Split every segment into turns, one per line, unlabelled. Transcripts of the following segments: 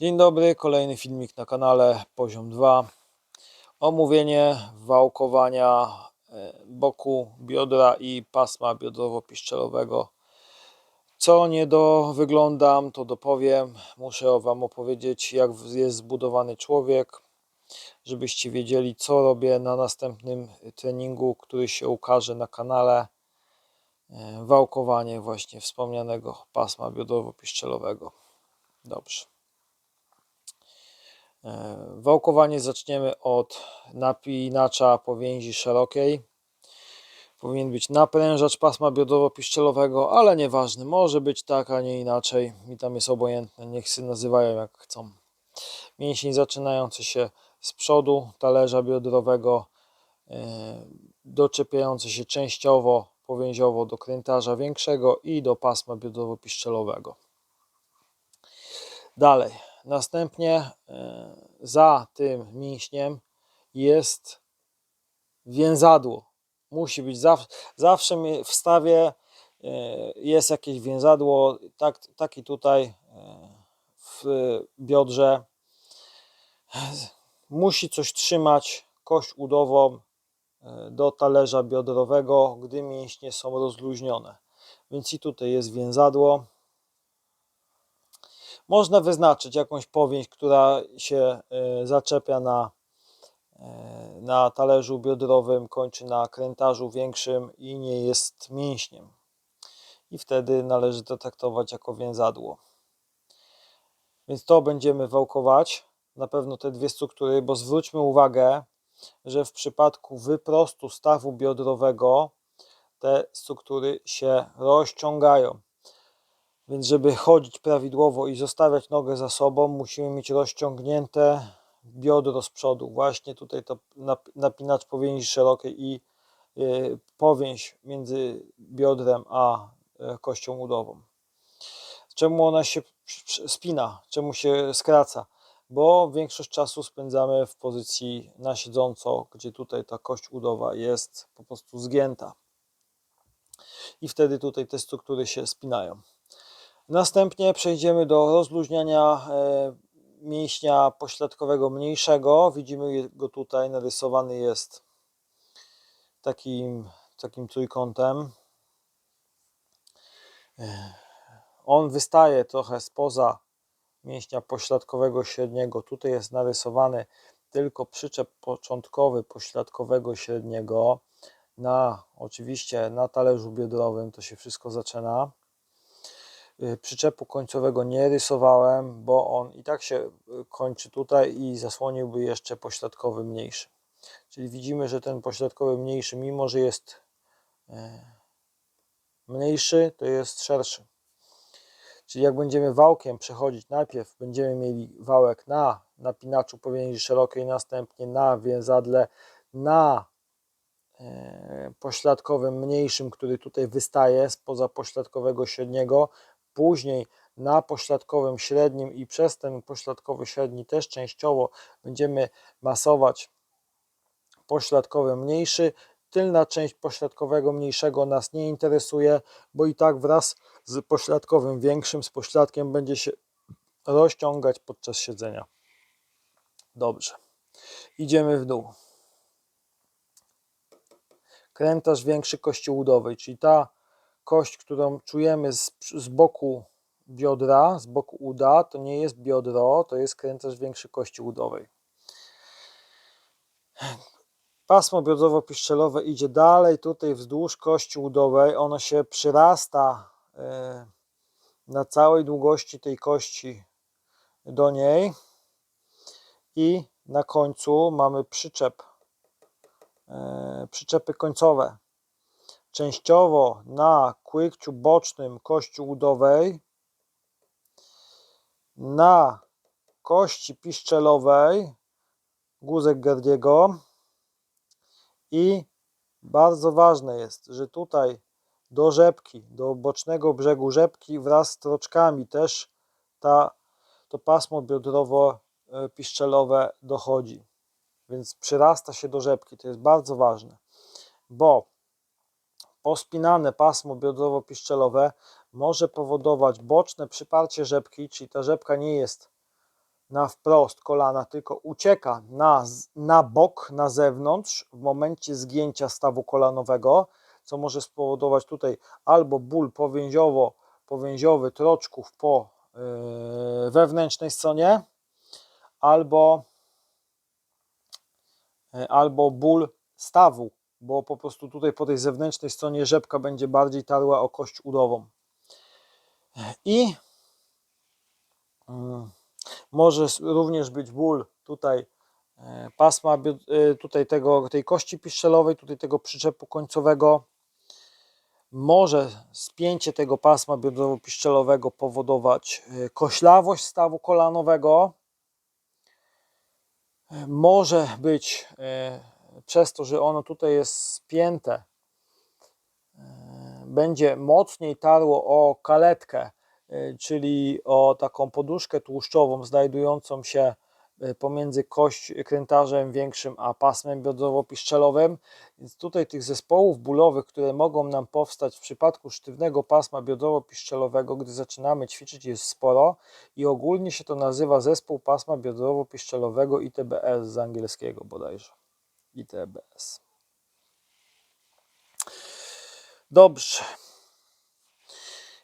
Dzień dobry, kolejny filmik na kanale Poziom 2. Omówienie wałkowania e, boku biodra i pasma biodrowo-piszczelowego. Co nie do wyglądam, to dopowiem. Muszę Wam opowiedzieć, jak jest zbudowany człowiek, żebyście wiedzieli, co robię na następnym treningu, który się ukaże na kanale. E, Wałkowanie właśnie wspomnianego pasma biodrowo-piszczelowego. Dobrze. E, Wałkowanie zaczniemy od napinacza powięzi szerokiej. Powinien być naprężacz pasma biodrowo-piszczelowego, ale nieważne, może być tak, a nie inaczej. Mi tam jest obojętne, niech się nazywają jak chcą. Mięsień zaczynający się z przodu talerza biodrowego, e, doczepiający się częściowo, powięziowo do krętarza większego i do pasma biodrowo-piszczelowego. Dalej, następnie e, za tym mięśniem jest więzadło. Musi być zawsze, zawsze w stawie e, jest jakieś więzadło, tak, taki tutaj e, w biodrze. Musi coś trzymać kość udową do talerza biodrowego, gdy mięśnie są rozluźnione. Więc i tutaj jest więzadło. Można wyznaczyć jakąś powięź, która się e, zaczepia na, e, na talerzu biodrowym, kończy na krętarzu większym i nie jest mięśniem. I wtedy należy to traktować jako więzadło. Więc to będziemy wałkować. Na pewno te dwie struktury, bo zwróćmy uwagę, że w przypadku wyprostu stawu biodrowego te struktury się rozciągają. Więc żeby chodzić prawidłowo i zostawiać nogę za sobą, musimy mieć rozciągnięte biodro z przodu. Właśnie tutaj to nap- napinacz powięzi szerokiej i y, powięź między biodrem a y, kością udową. Czemu ona się spina? Czemu się skraca? Bo większość czasu spędzamy w pozycji na siedząco, gdzie tutaj ta kość udowa jest po prostu zgięta. I wtedy tutaj te struktury się spinają. Następnie przejdziemy do rozluźniania e, mięśnia pośladkowego mniejszego. Widzimy go tutaj, narysowany jest takim, takim trójkątem. E, On wystaje trochę spoza mięśnia pośladkowego średniego. Tutaj jest narysowany tylko przyczep początkowy pośladkowego średniego. Na oczywiście na talerzu biodrowym to się wszystko zaczyna. Y, Przyczepu końcowego nie rysowałem, bo on i tak się y, kończy tutaj i zasłoniłby jeszcze pośladkowy mniejszy. Czyli widzimy, że ten pośladkowy mniejszy, mimo że jest e, mniejszy, to jest szerszy. Czyli jak będziemy wałkiem przechodzić, najpierw będziemy mieli wałek na napinaczu powięzi szerokiej, następnie na więzadle, na e, pośladkowym mniejszym, który tutaj wystaje spoza pośladkowego średniego, później na pośladkowym średnim i przez ten pośladkowy średni też częściowo będziemy masować pośladkowy mniejszy. Tylna część pośladkowego mniejszego nas nie interesuje, bo i tak wraz z pośladkowym większym, z pośladkiem będzie się rozciągać podczas siedzenia. Dobrze. Idziemy w dół. Krętarz większy kości udowej, czyli ta kość, którą czujemy z, z boku biodra, z boku uda, to nie jest biodro, to jest krętarz większy kości udowej. Pasmo biodrowo-piszczelowe idzie dalej tutaj wzdłuż kości udowej, ono się przyrasta e, na całej długości tej kości do niej i na końcu mamy przyczep, e, przyczepy końcowe. Częściowo na kłykciu bocznym kości udowej, na kości piszczelowej, guzek Gerdiego i bardzo ważne jest, że tutaj do rzepki, do bocznego brzegu rzepki wraz z troczkami też ta, to pasmo biodrowo-piszczelowe dochodzi. Więc przyrasta się do rzepki. To jest bardzo ważne, bo pospinane pasmo biodrowo-piszczelowe może powodować boczne przyparcie rzepki, czyli ta rzepka nie jest na wprost kolana, tylko ucieka na, na bok, na zewnątrz w momencie zgięcia stawu kolanowego, co może spowodować tutaj albo ból powięziowo, powięziowy troczków po yy, wewnętrznej stronie, albo, yy, albo ból stawu, bo po prostu tutaj po tej zewnętrznej stronie rzepka będzie bardziej tarła o kość udową. I mm, może również być ból tutaj e, pasma, e, tutaj tego, tej kości piszczelowej, tutaj tego przyczepu końcowego. Może spięcie tego pasma biodrowo-piszczelowego powodować e, koślawość stawu kolanowego. Może być przez to, że ono tutaj jest spięte, e, będzie mocniej tarło o kaletkę, y, czyli o taką poduszkę tłuszczową znajdującą się y, pomiędzy kość krętarzem większym a pasmem biodrowo-piszczelowym. Więc tutaj tych zespołów bólowych, które mogą nam powstać w przypadku sztywnego pasma biodrowo-piszczelowego, gdy zaczynamy ćwiczyć, jest sporo i ogólnie się to nazywa zespół pasma biodrowo-piszczelowego ITBS z angielskiego bodajże. ITBS. Dobrze.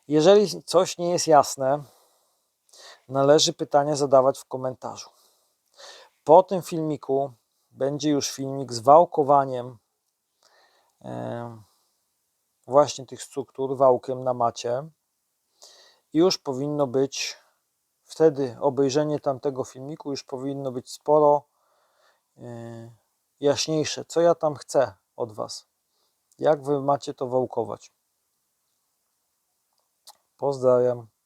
Jeżeli coś nie jest jasne, należy pytania zadawać w komentarzu. Po tym filmiku będzie już filmik z wałkowaniem em, właśnie tych struktur wałkiem na macie. I już powinno być wtedy obejrzenie tamtego filmiku już powinno być sporo e, jaśniejsze, co ja tam chcę od Was. Jak Wy macie to wałkować. Pozdrawiam.